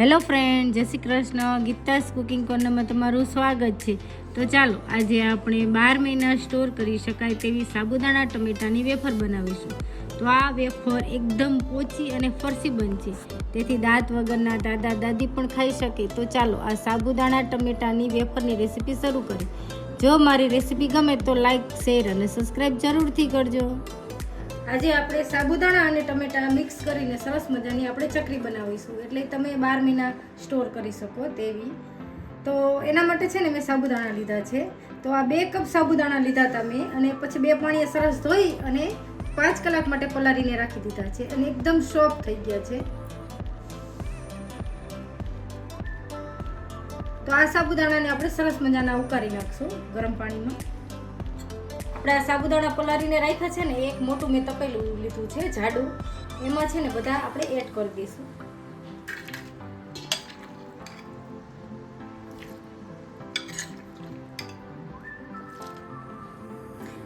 Hello friend, Jai Shri Krishna. Geeta's cooking કોર્નરમાં તમારું સ્વાગત છે. તો ચાલો, આજે આપણે બાર મહિના સ્ટોર કરી શકાય તેવી સાબુદાણા ટમેટાની વેફર બનાવીશું. તો આ વેફર એકદમ પોચી અને ફરસી બનશે. તેથી દાંત વગરના દાદા દાદી પણ ખાઈ શકે. તો ચાલો, આ સાબુદાણા ટમેટાની વેફરની રેસીપી શરૂ કરીએ. જો મારી રેસીપી ગમે તો લાઈક, શેર અને સબસ્ક્રાઈબ જરૂરથી કરજો. આજે આપણે સાબુદાણા અને ટમેટા મિક્સ કરીને સરસ મજાની આપણે ચકરી બનાવીશું. એટલે તમે બાર મહિના સ્ટોર કરી શકો તેવી. તો એના માટે છે ને મેં સાબુદાણા લીધા છે. તો આ બે કપ સાબુદાણા લીધા હતા મેં અને પછી બે પાણીએ સરસ ધોઈ અને પાંચ કલાક માટે પલાળીને રાખી દીધા છે અને એકદમ સોફ્ટ થઈ ગયા છે. તો આ સાબુદાણાને આપણે સરસ મજાના ઉકાળી નાખશું ગરમ પાણીમાં. આપણે સાબુદાણા પલાળીને રાખ્યા છે ને, એક મોટું મેં તપેલું લીધું છે, જાડું. એમાં છે ને બધા આપણે એડ કરી દઈશું.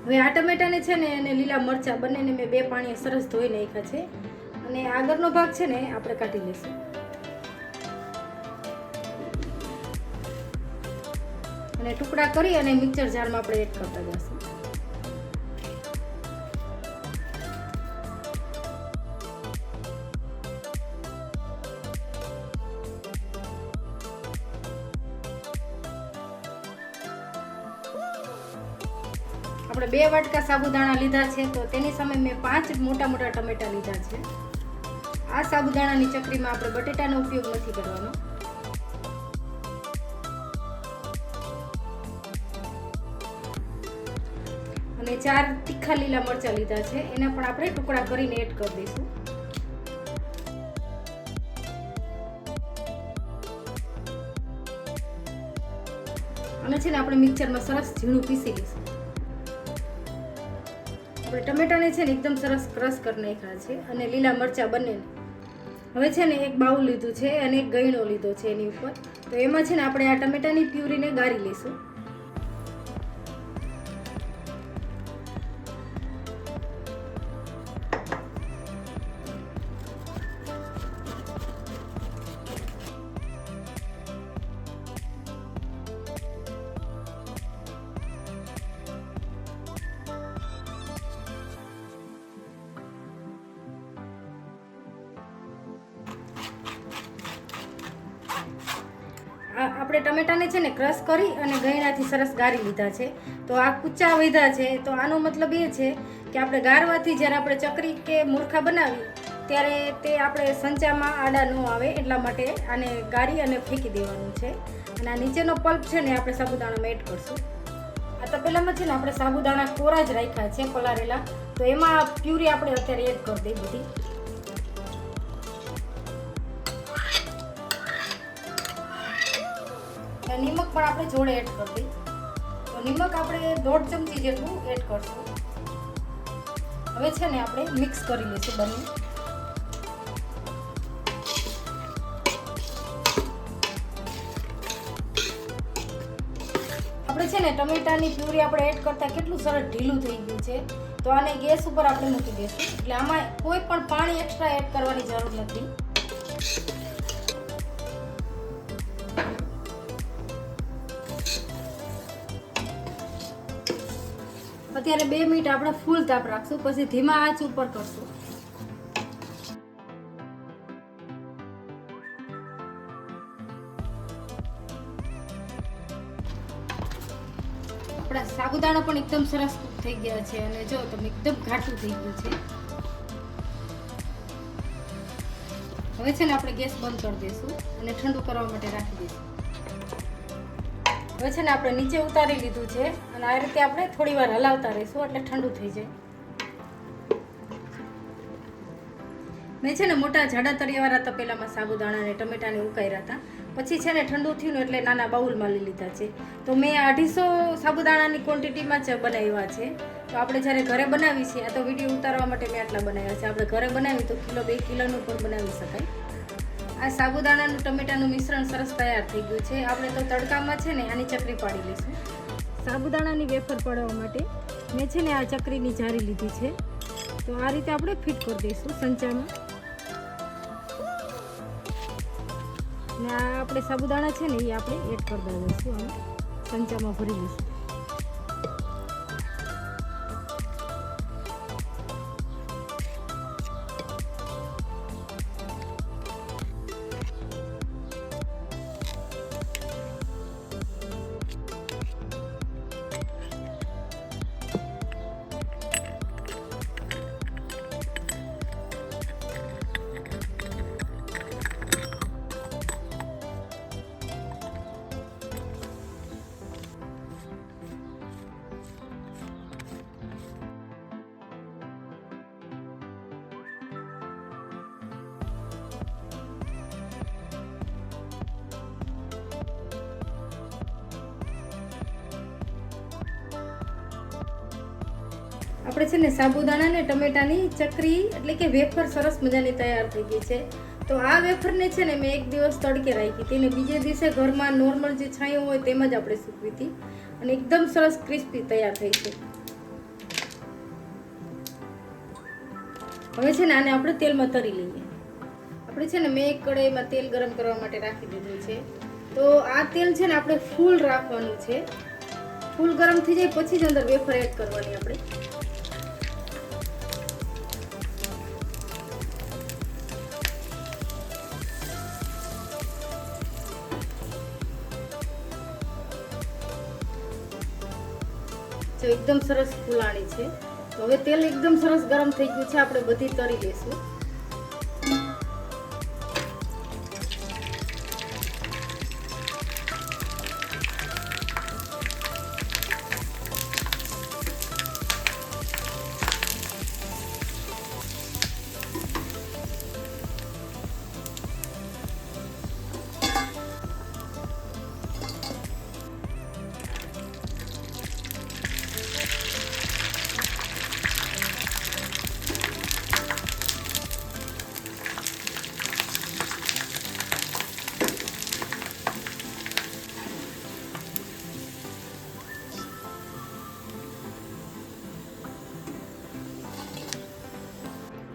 હવે આ ટમેટાને છે ને અને લીલા મરચાં બંનેને મેં બે પાણી સરસ ધોઈ નાખ્યા છે. અને આગળનો ભાગ છે ને આપણે કાઢી લઈશું. અને ટુકડા કરી અને મિક્સર જારમાં આપણે એડ કરતા જઈશું. આપણે બે વાટકા સાબુદાણા લીધા છે, તો તેની સામે મેં પાંચ મોટા મોટા ટમેટા લીધા છે. આ સાબુદાણાની ચકરીમાં આપણે બટેટાનો ઉપયોગ નથી કરવાનો. અને ચાર તીખા લીલા મરચાં લીધા છે, એના પણ આપણે ટુકડા કરીને એડ કરી દઈશું. અને છે ને આપણે મિક્સરમાં સરસ ઝીણું પીસી લઈશું. આપણે ટમેટાને છે ને એકદમ સરસ ક્રશ કરી નાખ્યા છે અને લીલા મરચાં બંનેને. હવે છે ને એક બાઉલ લીધું છે અને એક ગયણો લીધો છે એની ઉપર. તો એમાં છે ને આપણે આ ટમેટાની પ્યુરીને ગાળી લઈશું. આપણે ટમેટાને છે ને ક્રશ કરી અને ગયણાથી સરસ ગાળી લીધા છે. તો આ કૂચા વધ્યા છે. તો આનો મતલબ એ છે કે આપણે ગાળવાથી જ્યારે આપણે ચકરી કે મૂર્ખા બનાવી ત્યારે તે આપણે સંચામાં આડા ન આવે એટલા માટે આને ગાળી અને ફેંકી દેવાનું છે. અને આ નીચેનો પલ્પ છે ને આપણે સાબુદાણામાં એડ કરશું. આ તપેલામાં છે ને આપણે સાબુદાણા કોરા જ રાખ્યા છે પલારેલા તો એમાં પ્યુરી આપણે અત્યારે એડ કરી દઈએ બધી. અને નિમક પણ આપણે જોડે એડ કરી તો નિમક આપણે દોઢ ચમચી જેટલું એડ કરશું. હવે છે ને આપણે મિક્સ કરી લઈશું બંને. આપણે છે ને ટમેટાની પ્યુરી આપણે એડ કરતાં કેટલું સરસ ઢીલું થઈ ગયું છે. તો આને ગેસ ઉપર આપણે મૂકી દઈશું. એટલે આમાં કોઈ પણ પાણી એક્સ્ટ્રા એડ કરવાની જરૂર નથી. અત્યારે બે મિનિટ આપણે ફૂલ તાપ રાખશું, પછી ધીમા આંચ ઉપર કરશું. આપણા સાબુદાણા પણ એકદમ સરસ cook થઈ ગયા છે અને જો તમે એકદમ ઘાટું થઈ ગયું છે. હવે છે ને આપણે ગેસ બંધ કરી દઈશું અને ઠંડુ કરવા માટે રાખી દઈશું. હવે છે ને આપણે નીચે ઉતારી લીધું છે અને આ રીતે આપણે થોડી વાર હલાવતા રહીશું એટલે ઠંડુ થઈ જાય. મેં છે ને મોટા જાડા તળિયાવાળા તપેલામાં સાબુદાણા અને ટમેટાને ઉકાળ્યા હતા. પછી છે ને ઠંડુ થયું એટલે નાના બાઉલમાં લઈ લીધા છે. તો મેં અઢીસો સાબુદાણાની ક્વોન્ટિટીમાં જ બનાવ્યા છે. તો આપણે જ્યારે ઘરે બનાવી છીએ, આ તો વીડિયો ઉતારવા માટે મેં આટલા બનાવ્યા છે. આપણે ઘરે બનાવી તો કિલો બે કિલોનું પણ બનાવી શકાય. આ સાબુદાણાનું ટમેટાનું મિશ્રણ સરસ તૈયાર થઈ ગયું છે. આપણે તો તડકામાં છે ને આની ચકરી પાડી લઈશું. સાબુદાણાની વેફર પાડવા માટે મેં છે ને આ ચકરીની જારી લીધી છે. તો આ રીતે આપણે ફિટ કરી દઈશું સંચામાં. ને આ આપણે સાબુદાણા છે ને એ આપણે એડ કરી દઈશું અને સંચામાં ભરી દઈશું આપણે છે ને સાબુદાણા ને ટમેટાની ચકરી એટલે કે વેફર સરસ મજાની તૈયાર થઈ ગઈ છે. તો આ વેફરને છે ને મેં એક દિવસ તડકે રાખી હતી ને બીજે દિવસે ઘરમાં નોર્મલ જે છાંયો હોય તેમ જ આપણે સૂકવી હતી. અને એકદમ સરસ ક્રિસ્પી તૈયાર થઈ છે. હવે છે ને આને આપણે તેલમાં તરી લઈએ. આપણે છે ને મેં એક કડાઈમાં તેલ ગરમ કરવા માટે રાખી દીધું છે. તો આ તેલ છે ને આપણે ફૂલ રાખવાનું છે. ફૂલ ગરમ થઈ જાય પછી જ અંદર વેફર એડ કરવાની આપણે. જો એકદમ સરસ ફૂલાણી છે. હવે તેલ એકદમ સરસ ગરમ થઈ ગયું છે, આપણે બધી તરી લઈશું.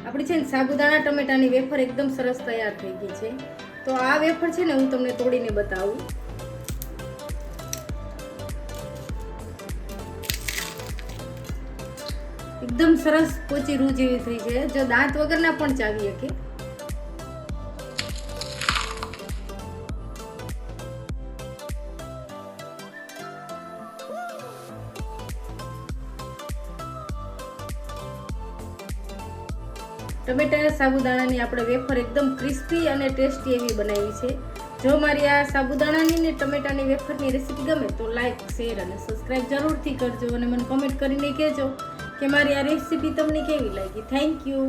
આપણી છે ને સાબુદાણા, ટમેટાની વેફર એકદમ સરસ તૈયાર થઈ ગઈ છે. તો આ વેફર છે ને હું તમને તોડીને બતાવું. એકદમ સરસ પોચી રૂ જેવી થઈ છે. જો દાંત વગરના પણ ચાવી શકે ટમેટા સાબુદાણાની આપણે વેફર એકદમ ક્રિસ્પી અને ટેસ્ટી એવી બનાવી છે. જો મારી આ સાબુદાણાની ને ટમેટાની વેફરની રેસીપી ગમે તો લાઈક શેર અને સબસ્ક્રાઈબ જરૂરથી કરજો અને મને કમેન્ટ કરીને કહેજો કે મારી આ રેસીપી તમને કેવી લાગી. Thank you